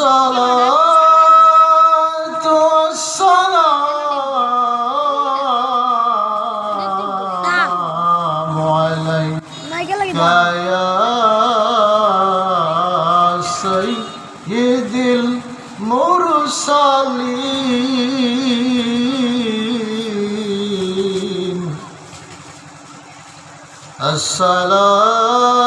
الصلاة والسلام عليك يا سيد المرسلين السلام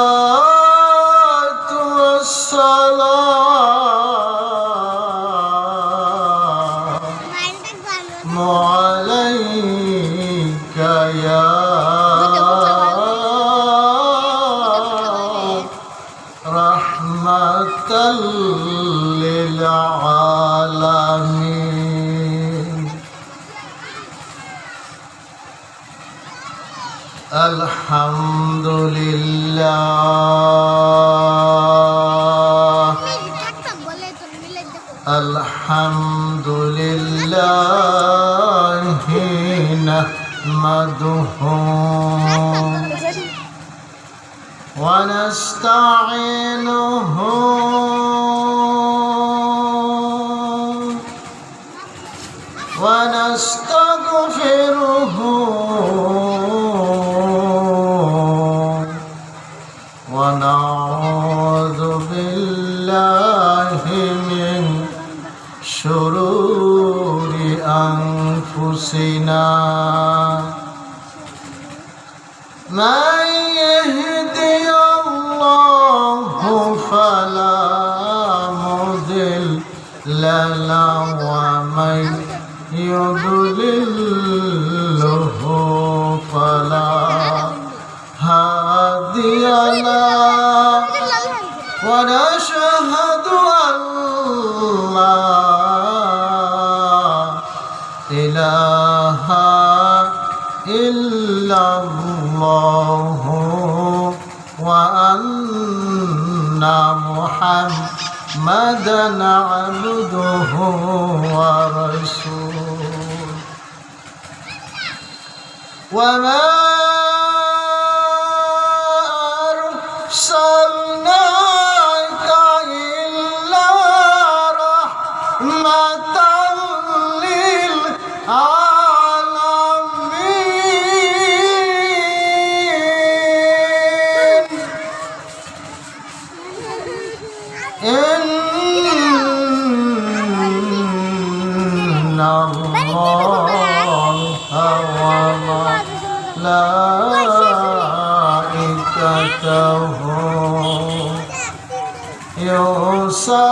ونستعينه ونستغفره ونعوذ بالله من شرور أنفسنا له ومن يضلله فلا هادي له ونشهد أن لا إله إلا الله وأن محمدا عبده ورسوله وما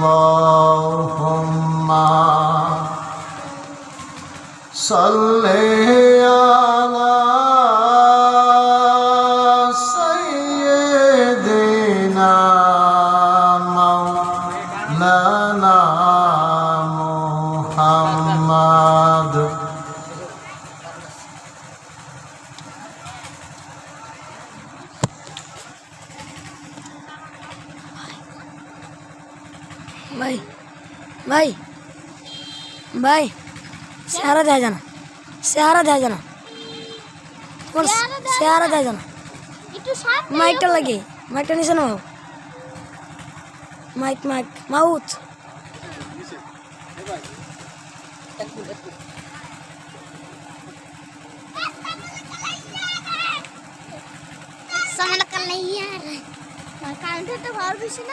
اللهم صل ভাই ভাই ভাই চেহারা দেখা জানা চেহারা দেখা জানা তোমার চেহারা দেখা জানা একটু সামনে মাইকটা লাগে মাইকটা নিচে নাও মাইক মাইক মাউথ সামনে কালে ইয়ার কারেন্ট তো ভালো বেশি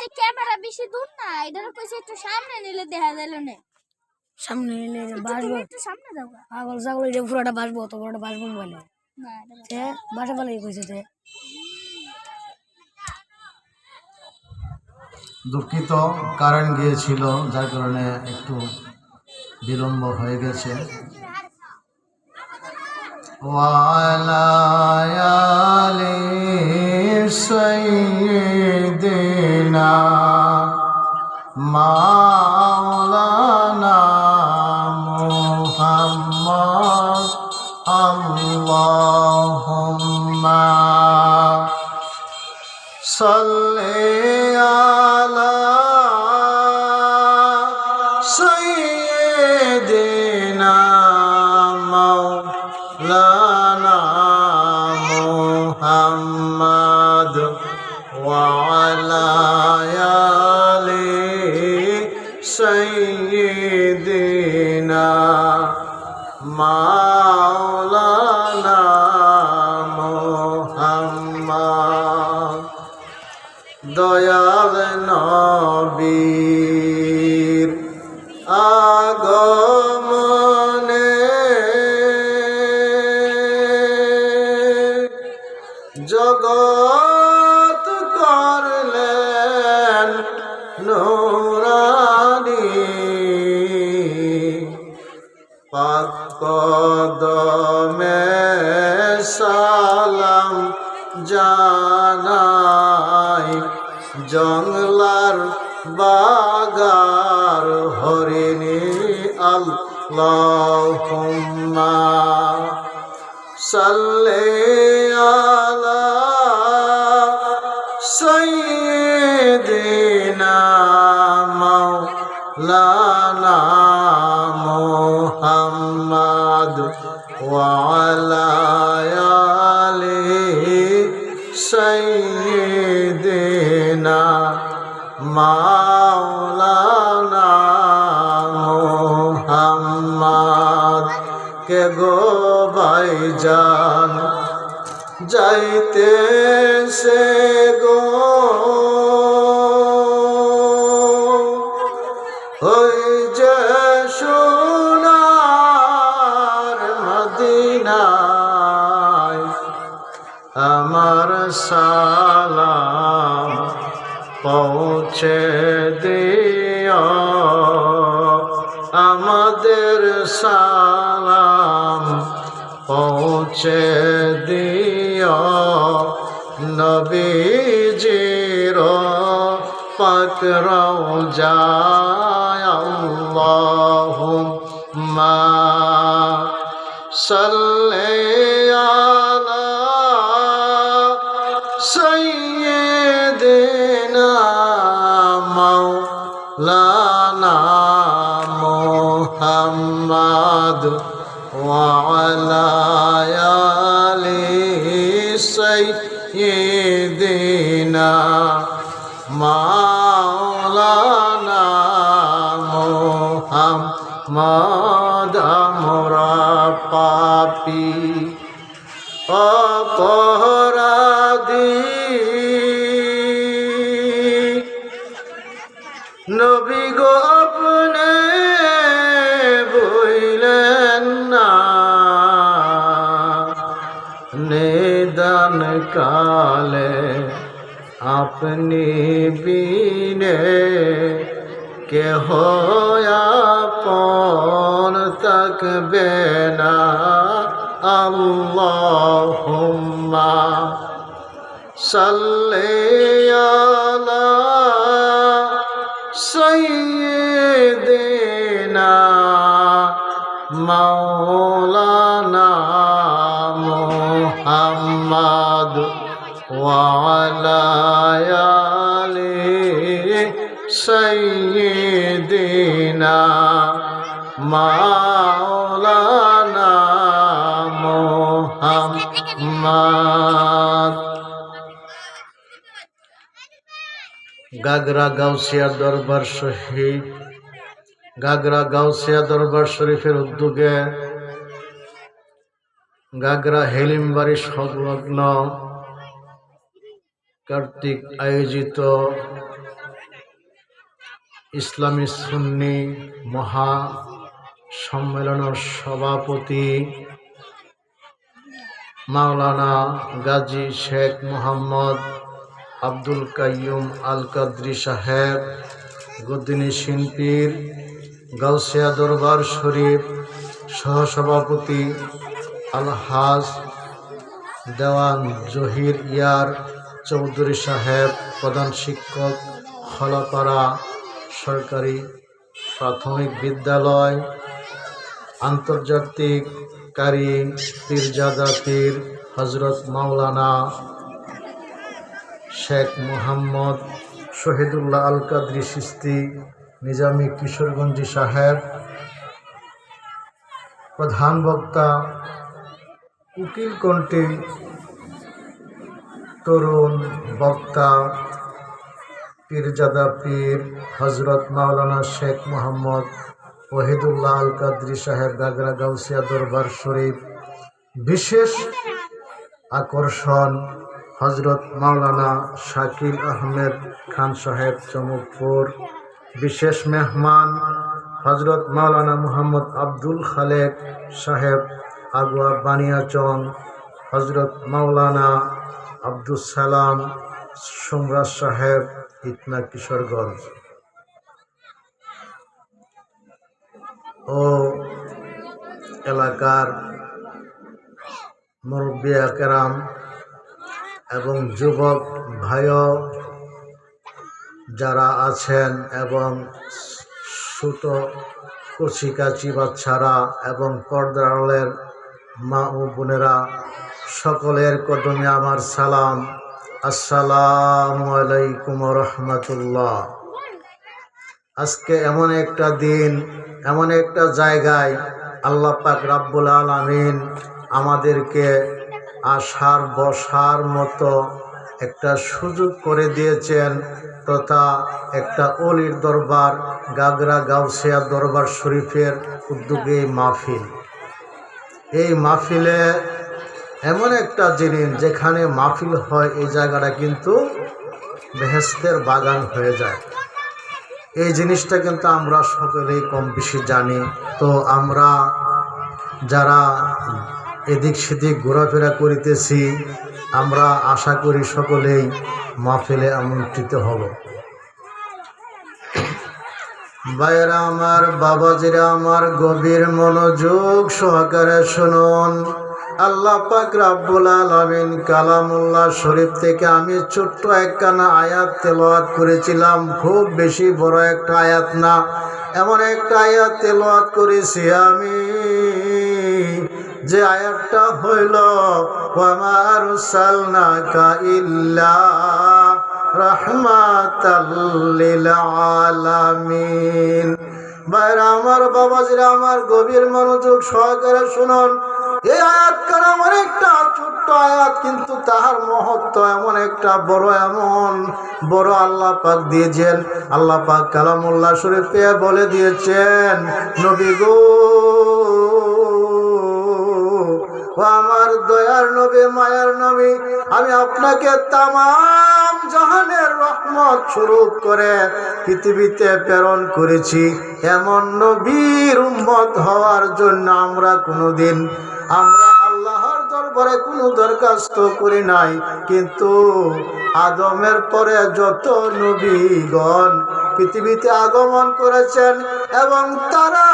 যে ক্যামেরা বেশি দূর না এটার কইছে একটু সামনে নিলে দেখা গেল না। সামনে যে বাসবো একটু সামনে দাও। পাগল ছাগল যে পুরোটা বাসবো তো পুরোটা বাসবো বলে না এটা না। সে বাসা বলে কইছে সে দুঃখিত কারেন্ট গিয়েছিল যার কারণে একটু বিলম্ব হয়ে গেছে। وعلى آل سيدنا مولانا محمد اللهم صل 감사합니다. জংলার বাগার হরিণী আল্লাহুম্মা সাল্লি আলা সাইয়্যিদিনা মুহাম্মদ কে গো ভাইজান যাইতে সে গো ওই যে সোনার মদিনায় আমার সালাম পৌঁছে দিও আমাদের সালাম পৌঁছে দিও নবীজির পাকরাও যায় আল্লাহুম্মা সাল্লি وعلى آل سيدنا مولانا محمد আমরা পাপী অপরাধী কালে আপনি বিনে কেহ আপন থাকবে না আল্লাহুম্মা সাল্লি আলা সাইয়্যিদিনা মাওলানা মুহাম্মদ ওয়া আলা আলিহি সাইয়্যিদিনা মাওলানা মুহাম্মদ। গাগরা গাউসিয়া দরবার শহীদ। গাগরা গাউসিয়া দরবার শরীফের উদ্যোগে গাগরা হেলিমবাড়ি সংলগ্ন কার্তিক আয়োজিত ইসলামী সুন্নি মহা সম্মেলনের সভাপতি মাওলানা গাজী শেখ মোহাম্মদ আব্দুল কাইয়ুম আল কাদরি সাহেব, গদ্দিনী শিল্পীর, গাউসিয়া দরবার শরীফ, সহসভাপতি আলহাজ দেওয়ান জহির ইয়ার চৌধুরী সাহেব, প্রধান শিক্ষক, খলাপাড়া সরকারি প্রাথমিক বিদ্যালয়, আন্তর্জাতিক কারি পীরজাদা পীর হজরত মাওলানা শেখ মোহাম্মদ শহীদুল্লাহ আল কাদরি সিস্তি, নিজামী কিশোরগঞ্জি সাহেব, প্রধান বক্তা উকিল কণ্ঠী তরুণ, বক্তা, পীরজাদা পীর হজরত মাওলানা শেখ মোহাম্মদ, ওহিদুল্লাহ আল কাদরি সাহেব গাগরা গাউসিয়া দরবার শরীফ। বিশেষ আকর্ষণ হজরত মাওলানা শাকিল আহমেদ খান সাহেব, চমকপুর। বিশেষ মেহমান হজরত মাওলানা মুহাম্মদ আব্দুল খালেক সাহেব আগুয়া বানিয়াচং হজরত মাওলানা আব্দুল সালাম সম্রাজ সাহেব, ইতনা কিশোরগঞ্জ। ও এলাকার মুরব্বিয়া কেরাম এবং যুবক ভাইও যারা আছেন এবং ছোট কচি কাচি বাচ্চারা এবং পর্দার আড়ালের মা ও বোনেরা, সকলের কদমে আমার সালাম। আসসালামু আলাইকুম রহমতুল্লাহ। আজকে এমন একটা দিন, এমন একটা জায়গায় আল্লাহ পাক রাব্বুল আলামিন আমাদেরকে আসার বসার মতো একটা সুযোগ করে দিয়েছেন তথা একটা অলির দরবার, গাগরা গাউসিয়া দরবার শরীফের উদ্যোগে মাহফিল। এই মাহফিলে এমন একটা জিনিস যেখানে মাহফিল হয়, এই জায়গাটা কিন্তু বেহেস্তের বাগান হয়ে যায়। এই জিনিসটা কিন্তু আমরা সকলেই কম বেশি জানি। তো আমরা যারা এদিক সেদিক ঘোরাফেরা করিতেছি, আমরা আশা করি সকলেই মাহফিলে আমন্ত্রিত হব। বাইরা আমার, বাবাজিরা আমার, গভীর মনোযোগ সহকারে শুনুন। আল্লাহ পাক রাব্বুল আলামিন কালামুল্লাহ শরীফ থেকে আমি ছোট্ট একখানা আয়াত তেলাওয়াত করেছিলাম, খুব বেশি বড় একটা আয়াত না, এমন একটা আয়াত তেলাওয়াত করেছি আমি, যে আয়াতটা হইল ওয়ামার সালনাকা ইল্লা রহমাতাল্লিল আলামিন বাইরা আমার বাবাজিরা, আমার গভীর মনোযোগ সহকারে শুনুন। এই আয়াত কালাম অনেকটা ছোট্ট আয়াত, কিন্তু তাহার মহত্ব এমন একটা বড়, এমন বড় আল্লাহ পাক দিয়েছেন। আল্লাহ পাক কালামুল্লাহ শরীফে বলে দিয়েছেন, নবী গো ও আমার দয়ার নবী, মায়ার নবী, আমি আপনাকে তামাম জাহানের রহমত স্বরূপ করে পৃথিবীতে প্রেরণ করেছি। এমন নবীর উম্মত হওয়ার জন্য আমরা কোনোদিন, আমরা আল্লাহর দরবারে কোনো দরখাস্ত করি নাই। কিন্তু আদমের পরে যত নবীগণ পৃথিবীতে আগমন করেছেন এবং তারা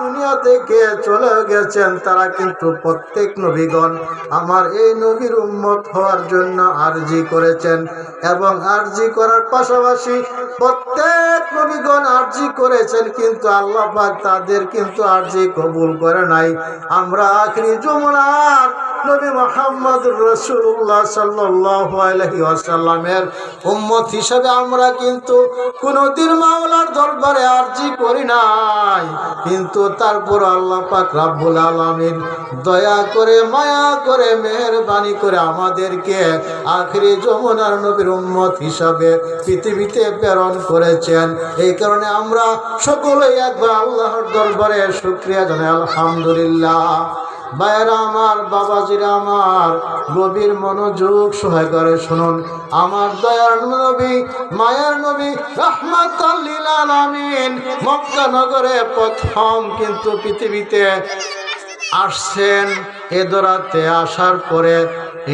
দুনিয়া থেকে চলে গেছেন, তারা কিন্তু প্রত্যেক নবীগণ আমার এই নবীর উম্মত হওয়ার জন্য আরজি করেছেন এবং আরজি করার পাশাপাশি প্রত্যেক নবীগণ আরজি করেছেন, কিন্তু আল্লাহ তাদের কিন্তু আরজি কবুল করে নাই। আমরা আখরি যমুনার নবী মোহাম্মদ রসুল্লাহ সাল্লাহ আলহি আসাল্লামের উম্মত হিসাবে আমরা কিন্তু কোনোদিন মাওলার দরবারে আরজি করি নাই। কিন্তু তারপর আল্লাহ পাক রাব্বুল আলামিন দয়া করে, মায়া করে, মেহরবানি করে আমাদেরকে আখরি যমুনার নবীর উম্মত হিসাবে পৃথিবীতে প্রেরণ করেছেন। এই কারণে আমরা সকলেই একবার আল্লাহর দরবারে শুক্রিয়া জানাই। আলহামদুলিল্লাহ। ভাইয়েরা আমার, বাবাজিরা আমার, নবীর মনোযোগ সহায় করে শুনুন। আমার দয়ার নবী, মায়ার নবী রহমাতাল্লিল আলামিন, মক্কা নগরে প্রথম কিন্তু পৃথিবীতে আসছেন এ দরাতে আসার পরে,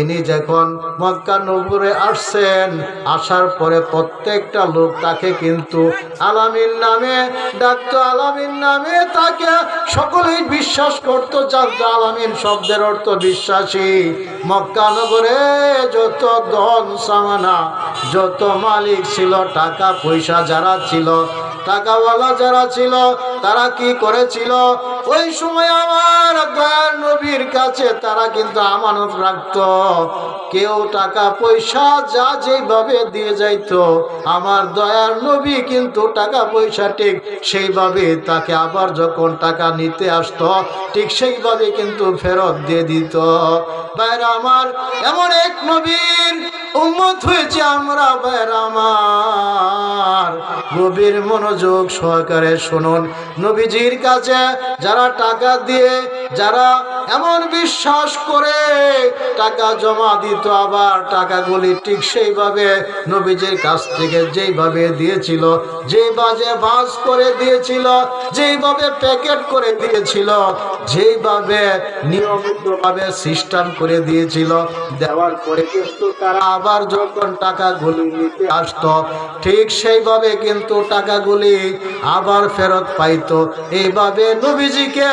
ইনি যখন মক্কা নগরে আসছেন, আসার পরে প্রত্যেকটা লোক তাকে কিন্তু আলামিন নামে ডাক্তার আলামিন নামে তাকে সকলেই বিশ্বাস করতো জানতো আলামিন শব্দের অর্থ বিশ্বাসী। মক্কা নগরে যত ধন সামানা, যত মালিক ছিল, টাকা পয়সা যারা ছিল, টাকাওয়ালা যারা ছিল, তারা কি করেছিল? ওই সময় আমার নবীর কাছে তারা কিন্তু আমানত রাখত। কেউ টাকা পয়সা যা যেভাবে দিয়ে যাইত, আমার দয়ার নবী কিন্তু টাকা পয়সা ঠিক সেইভাবে তাকে আবার যখন টাকা নিতে আসত, ঠিক সেইভাবে কিন্তু ফেরত দিয়ে দিত। বাইরে আমার, এমন এক নবীর উম্মত হয়েছে আমরা বাইরে আমার। নবীর মনোযোগ সহকারে শুনুন। নবীজির কাছে যারা টাকা দিয়ে, যারা এমন বিশ্বাস করে, টাকা জমা দিত, আবার টাকাগুলি ঠিক সেইভাবে নবীজির কাছ থেকে যেইভাবে দিয়েছিল যেই বাজে ভাজ করে দিয়েছিল, যেইভাবে প্যাকেট করে দিয়েছিল, যেইভাবে নিয়মিতভাবে সিস্টেম করে দিয়েছিল, দেওয়ার পরে কিন্তু তারা আবার যখন টাকাগুলি নিতে আসত, ঠিক সেইভাবে কিন্তু টাকাগুলি আবার ফেরত পাইত। এইভাবে নবীজিকে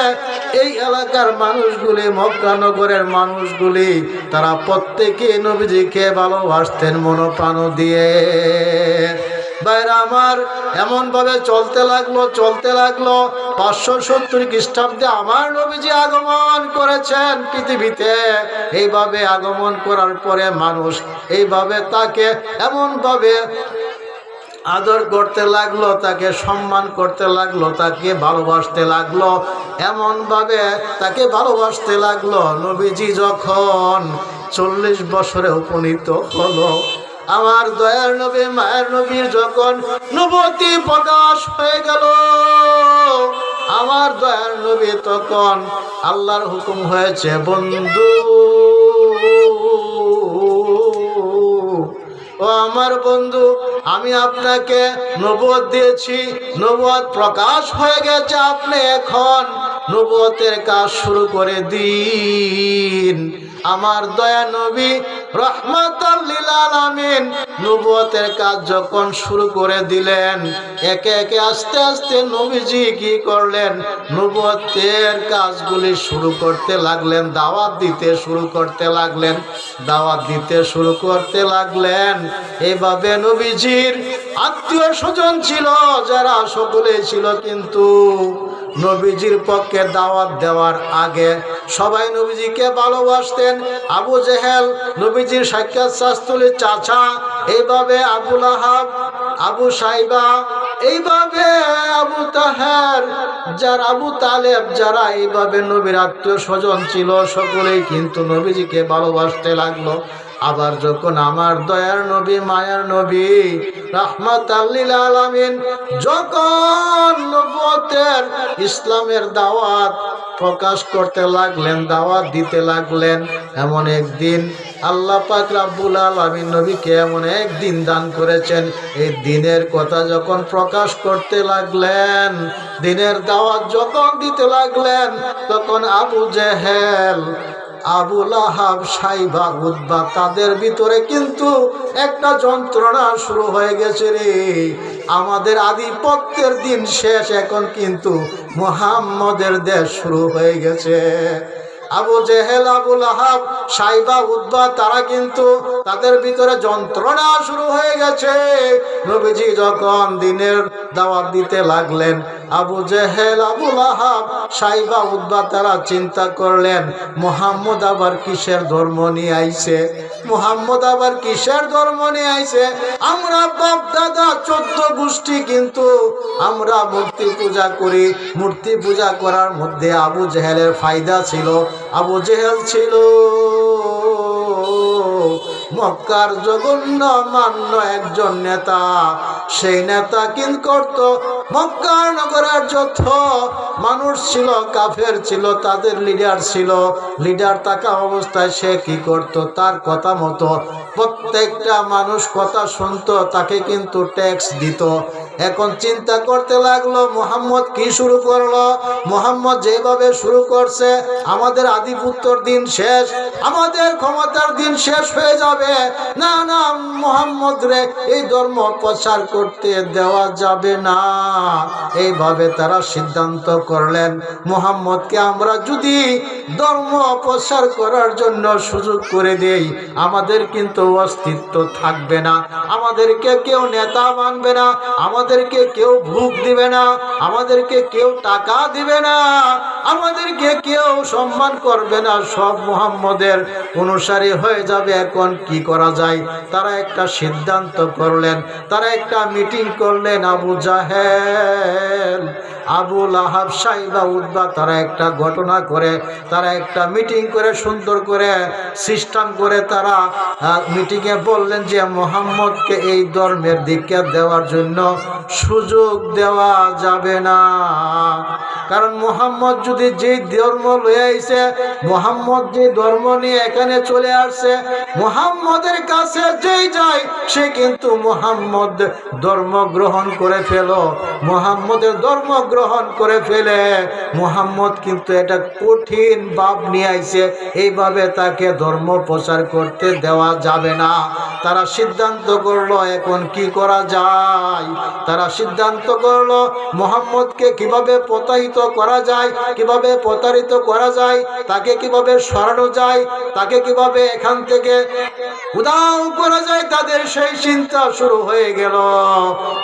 এই এলাকার মানুষগুলি মক্কানগরের মানুষগুলি, তারা প্রত্যেকে নবীজিকে ভালোবাসতেন, মনোপ্রাণ দিয়ে। বাইরে আমার এমন ভাবে চলতে লাগল চলতে লাগল। পাঁচশো সত্তর খ্রিস্টাব্দে আমার নবীজি আগমন করেছেন পৃথিবীতে। এইভাবে আগমন করার পরে মানুষ এইভাবে তাকে এমনভাবে আদর করতে লাগল, তাকে সম্মান করতে লাগল, তাকে ভালোবাসতে লাগল, এমনভাবে তাকে ভালোবাসতে লাগল। নবীজি যখন চল্লিশ বছরে উপনীত হলো আমার দয়ার নবী, মায়ের নবীর যখন নবতী প্রকাশ হয়ে গেল, আমার দয়ার নবী তখন আল্লাহর হুকুম হয়েছে, বন্ধু, ও আমার বন্ধু, আমি আপনাকে নবদ দিয়েছি নবদ প্রকাশ হয়ে গেছে, আপনি এখন নবুয়তের কাজ শুরু করে দিন। আমার দয়া নবী রহমাতাল্লিল আলামিন। নবুয়তের কাজ যখন শুরু করে দিলেন, একে একে আস্তে আস্তে নবীজি করলেন? কাজগুলি শুরু করতে লাগলেন, দাওয়াত দিতে শুরু করতে লাগলেন, দাওয়াত দিতে শুরু করতে লাগলেন। এইভাবে নবীজির আত্মীয় স্বজন ছিল, যারা সকলে ছিল কিন্তু নবীজির পক্ষে দাওয়াত দেওয়ার আগে সবাই নবীজিকে ভালোবাসতেন। আবু জেহেল নবীজির সাক্ষাৎ শাস্ত্রীর চাচা, এইভাবে আবুল আহাব আবু সাইবা, এইভাবে আবু তাহার, যার আবু তালেব, যারা এইভাবে নবীর আত্মীয় স্বজন ছিল, সকলেই কিন্তু নবীজিকে ভালোবাসতে লাগল। আবার যখন আমার দয়ার নবী, মায়ার নবী রহমত আলামিন, যখন নবুয়তের ইসলামের দাওয়াত প্রকাশ করতে লাগলেন, দাওয়াত দিতে লাগলেন, এমন একদিন আল্লাহ পাক রাব্বুল আলামিন নবীকে এমন একদিন দান করেছেন। এই দিনের কথা যখন প্রকাশ করতে লাগলেন, দিনের দাওয়াত যখন দিতে লাগলেন, তখন আবু জেহেল আবুল আহাব সাইবা উদ্বা তাদের ভিতরে কিন্তু একটা যন্ত্রণা শুরু হয়ে গেছে রে। আমাদের আধিপত্যের দিন শেষ, এখন কিন্তু মোহাম্মদের দেশ শুরু হয়ে গেছে। আবু জেহেল আবুল আহাব সাইবা, উদ্বা, তারা কিন্তু তাদের ভিতরে যন্ত্রণা শুরু হয়ে গেছে। নবীজি যখন দিনের দাওয়াত দিতে লাগলেন, আবু জেহেল আবুল আহাব সাইবা, উদ্বা, তারা চিন্তা করলেন, মোহাম্মদ আবার কিসের ধর্ম নিয়ে আইছে? মোহাম্মদ আবার কিসের ধর্ম নিয়ে আইছে? আমরা বাপ দাদা চোদ্দ গোষ্ঠী কিন্তু আমরা মূর্তি পূজা করি। মূর্তি পূজা করার মধ্যে আবু জেহেলের ফায়দা ছিল আবু জেহেল ছিল। মক্কার জঘন্য মান্য একজন নেতা। সেই নেতা কিন করত? মক্কা নগরের যত মানুষ ছিল, কাফের ছিল, তাদের লিডার ছিল। লিডার থাকা অবস্থায় সে কি করত? তার কথা মতো প্রত্যেকটা মানুষ কথা শুনতো, তাকে কিন্তু ট্যাক্স দিত। এখন চিন্তা করতে লাগল, মোহাম্মদ কি শুরু করল? মোহাম্মদ যেভাবে শুরু করছে, আমাদের আদিপুত্তর দিন শেষ, আমাদের ক্ষমতার দিন শেষ হয়ে যাবে। না না, মোহাম্মদ রে, এই ধর্ম প্রচার করতে দেওয়া যাবে না। এইভাবে তারা সিদ্ধান্ত করলেন, মোহাম্মদকে আমরা যদি ধর্ম প্রচার করার জন্য সুযোগ করে দেই, আমাদের কিন্তু অস্তিত্ব থাকবে না, আমাদেরকে কেউ নেতা মানবে না আমাদেরকে কেউ ভুক দিবে না, আমাদেরকে কেউ টাকা দিবে না, আমাদেরকে কেউ সম্মান করবে না, সব মুহাম্মদের অনুসারী হয়ে যাবে। এখন কি করা যায়? তারা একটা সিদ্ধান্ত করলেন, তারা একটা মিটিং করলেন, আবু জাহেল আবুল আহাব সাইবা উদ্বা তারা একটা ঘটনা করে, তারা একটা মিটিং করে, সুন্দর করে, সিস্টেম করে তারা মিটিংয়ে বললেন যে, মোহাম্মদকে এই ধর্মের দিকে দেওয়ার জন্য সুযোগ দেওয়া যাবে না। কারণ মোহাম্মদ যদি যেই ধর্ম লয়ে আইছে, মোহাম্মদ যে ধর্ম নিয়ে এখানে চলে আসছে, মোহাম্মদের কাছে যেই যায়, সে কিন্তু মোহাম্মদ ধর্ম গ্রহণ করে ফেলো। মোহাম্মদের ধর্ম গ্রহণ করে ফেলে। মোহাম্মদ কিন্তু এটা কঠিন ভাব নিয়ে আইছে। এইভাবে তাকে ধর্ম প্রচার করতে দেওয়া যাবে না। তারা সিদ্ধান্ত করল, এখন কি করা যায়? তারা সিদ্ধান্ত করল, মোহাম্মদকে কীভাবে প্রতারিত করা যায়, কীভাবে প্রতারিত করা যায়, তাকে কীভাবে সরানো যায়, তাকে কীভাবে এখান থেকে উদাও করা যায়, তাদের সেই চিন্তা শুরু হয়ে গেল।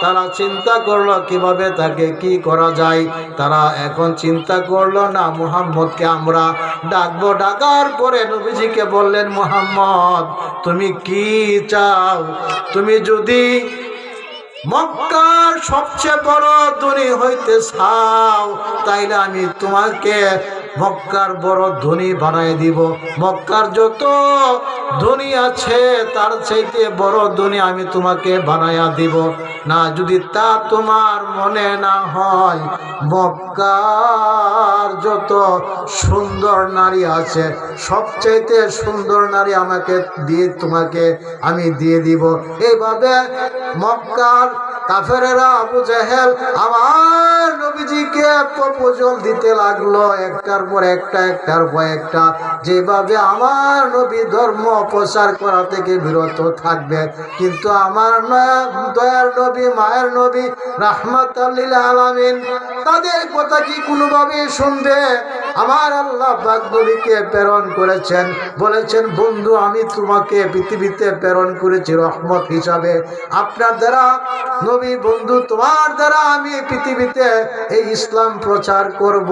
তারা চিন্তা করল, কীভাবে তাকে কি করা যায়? তারা এখন চিন্তা করল, না, মুহাম্মদকে আমরা ডাকবো। ডাকার পরে নবীজিকে বললেন, মুহাম্মদ, তুমি কি চাও? তুমি যদি মক্কার সবচেয়ে বড় দুনি হইতে চাও তাইলে আমি তোমাকে মক্কার বড় ধনী বানাই দিব। মক্কার যত ধনী আছে, তার চাইতে বড় ধনী আমি তোমাকে বানাইয়া দিব। না, যদি তা তোমার মনে না হয়, মক্কার যত সুন্দর নারী আছে, সবচাইতে সুন্দর নারী আমাকে দিয়ে, তোমাকে আমি দিয়ে দিব। এইভাবে মক্কার কাফেরেরা আবু জাহেল আমার নবীজিকে প্রপোজল দিতে লাগল। একটার পর একটা, একটার পর একটা। যেভাবে আমার নবী ধর্ম প্রচার করা থেকে বিরত থাকবে, কিন্তু আমার দয়ার নবী, মায়ের নবী রাহমাত আলামিন, তাদের কথা কি কোনোভাবে শুনবে? আমার আল্লাহ নবীকে প্রেরণ করেছেন। বলেছেন, বন্ধু, আমি তোমাকে পৃথিবীতে প্রেরণ করেছি রহমত হিসাবে। আপনার দ্বারা, নবী, বন্ধু, তোমার দ্বারা আমি পৃথিবীতে এই ইসলাম প্রচার করব।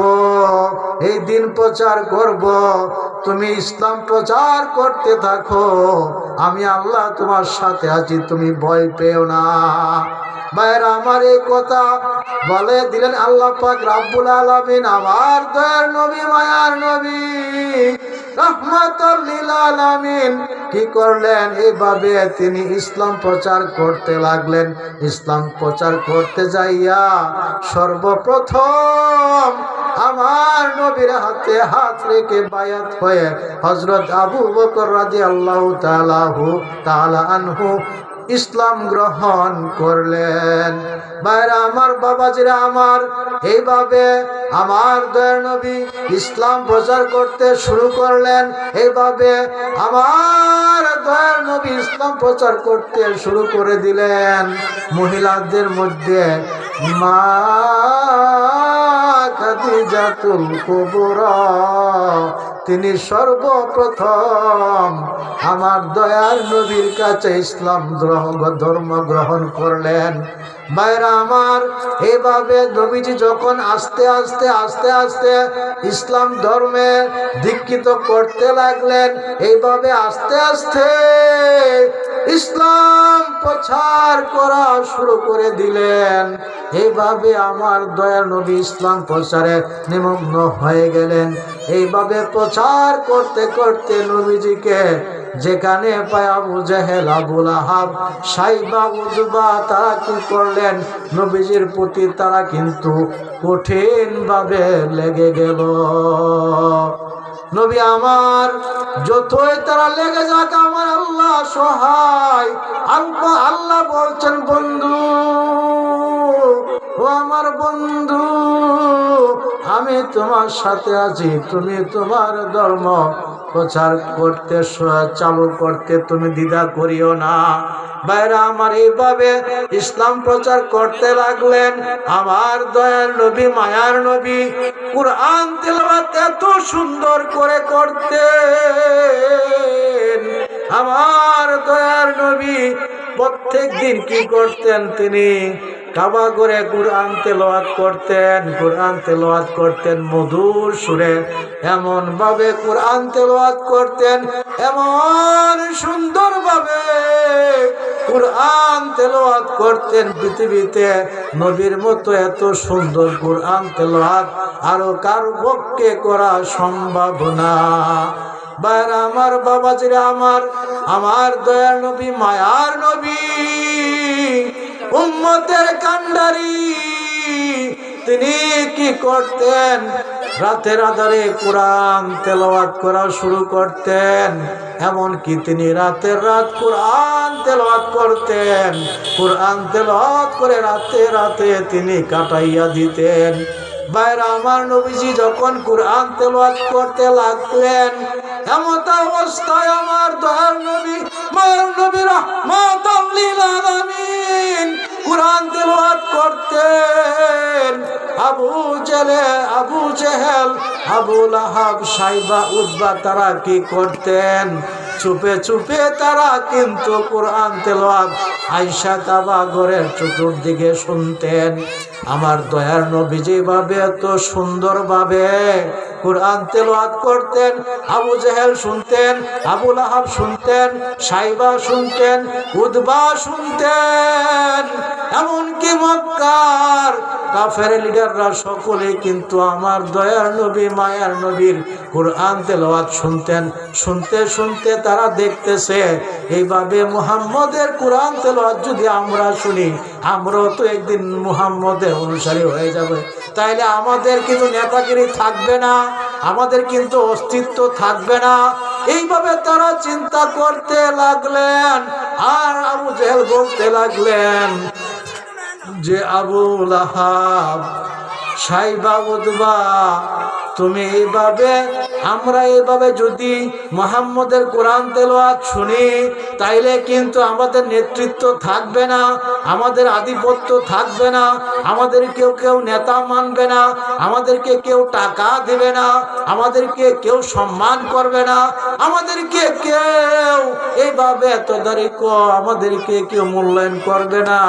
এই দিন প্রচার করব। তুমি ইসলাম প্রচার করতে থাকো। আমি আল্লাহ তোমার সাথে আছি, তুমি ভয় পেও না। ভাইরা আমার এই কথা বলে দিলেন আল্লাহ পাক রাব্বুল আলামিন, আমার দয়ার নবী, মায়ার নবী। আলামিন। কি করলেন? এইভাবে তিনি ইসলাম প্রচার করতে লাগলেন। ইসলাম প্রচার করতে যাইয়া সর্বপ্রথম নবীর হাতে হাত রেখে বায়াত হয়ে হজরত আবু বকর রাজি আল্লাহ আনহু ইসলাম গ্রহণ করলেন। বাইরা আমার বাবাজিরা, আমার এইভাবে আমার দয়ার নবী ইসলাম প্রচার করতে শুরু করলেন। এইভাবে আমার দয়ার নবী ইসলাম প্রচার করতে শুরু করে দিলেন। মহিলাদের মধ্যে মা খাদিজাতুল কুবরা, তিনি সর্বপ্রথম আমার দয়ার নবীর কাছে ইসলাম ধর্ম গ্রহণ করলেন। বাইরা আমার, এভাবে নবীজি যখন আস্তে আস্তে আস্তে আস্তে ইসলাম ধর্মে দীক্ষিত করতে লাগলেন এইভাবে আস্তে আস্তে ইসলাম প্রচার করা শুরু করে দিলেন। এইভাবে আমার দয়ার নবী ইসলাম প্রচারে নিমগ্ন হয়ে গেলেন। এইভাবে প্রচার করতে করতে নবীজিকে যেখানে জাহেল, আবুল তারা কি করলেন? নবীজির প্রতি তারা কিন্তু কঠিন ভাবে লেগে গেল। নবী আমার, যতই তারা লেগে যাক, আমার আল্লাহ সহায়। আল্লাহ আল্লাহ বলছেন, বন্ধু, ও আমার বন্ধু, আমি তোমার সাথে আছি। তুমি তোমার ধর্ম প্রচার করতে চালু করতে তুমি দ্বিধা করিও না। বাইরা আমার এইভাবে ইসলাম প্রচার করতে লাগলেন। আমার দয়ার নবী, মায়ার নবী, কোরআন তেলাওয়াত এত সুন্দর করে করতে আমার দয়ার নবী প্রত্যেক দিন কি করতেন তিনি? কাবা করে কোরআন তেলাওয়াত করতেন, কোরআন তেলাওয়াত করতেন মধুর সুরে। এমন ভাবে কোরআন তেলাওয়াত করতেন, এমন সুন্দর ভাবে কোরআন তেলাওয়াত করতেন পৃথিবীতে। নবীর মতো এত সুন্দর কোরআন তেলাওয়াত আরও কার পক্ষে করা সম্ভব না। বাইর আমার বাবাজিরা আমার আমার দয়ার নবী, মায়ার নবী। উম্মতের কান্ডারি তিনি কি করতেন? রাতের আধারে কোরআন তেলাওয়াত করা শুরু করতেন। এমনকি তিনি রাতের রাত কোরআন তেলাওয়াত করতেন। কোরআন তেলাওয়াত করে রাতে রাতে তিনি কাটাইয়া দিতেন। বাইরে আমার নবীজি যখন কোরআন তেলাওয়াত করতে লাগলেন এমত অবস্থায় আমার দয়ার নবী, মায়ের নবী রহমাতাল লিল আলামিন কোরআন তেলাওয়াত করতেন। আবু জেলে, আবু জেহেল, আবু লাহাব, সাইবা উদ্বা তারা কি করতেন? চুপে চুপে তারা কিন্তু কোরআন তেলাওয়াত আয়সা কাবা ঘরের চতুর্দিকে শুনতেন। আমার দয়ার নবী যেভাবে এত সুন্দরভাবে কোরআন তেলাওয়াত করতেন, আবু জেহেল শুনতেন, আবু লাহাব শুনতেন, সাইবা শুনতেন উদ্বা শুনতেন। এমনকি মক্কার কাফের লিডাররা সকলে কিন্তু আমার দয়ার নবী, মায়ার নবীর কোরআন তেলাওয়াত শুনতেন। শুনতে শুনতে তারা দেখতেছে, এইভাবে মুহাম্মদের কোরআন তেলাওয়াত যদি আমরা শুনি আমরাও তো একদিন মুহাম্মদের অনুসারী হয়ে যাবে। তাইলে আমাদের কিন্তু নেতাগিরি থাকবে না, আমাদের কিন্তু অস্তিত্ব থাকবে না। এইভাবে তারা চিন্তা করতে লাগলেন, আর আবু জেহেল বলতে লাগলেন যে আবু লাহাব, সাইবা উদ্বা তুমি এইভাবে আমরা এইভাবে যদি মোহাম্মদের কোরআন তেলোয়াত শুনি, তাইলে কিন্তু আমাদের নেতৃত্ব থাকবে না, আমাদের আধিপত্য থাকবে না, আমাদের কেউ কেউ নেতা মানবে না, আমাদেরকে কেউ টাকা দেবে না, আমাদেরকে কেউ সম্মান করবে না, আমাদেরকে কেউ এইভাবে এত দাঁড়িয়ে আমাদেরকে কেউ মূল্যায়ন করবে না।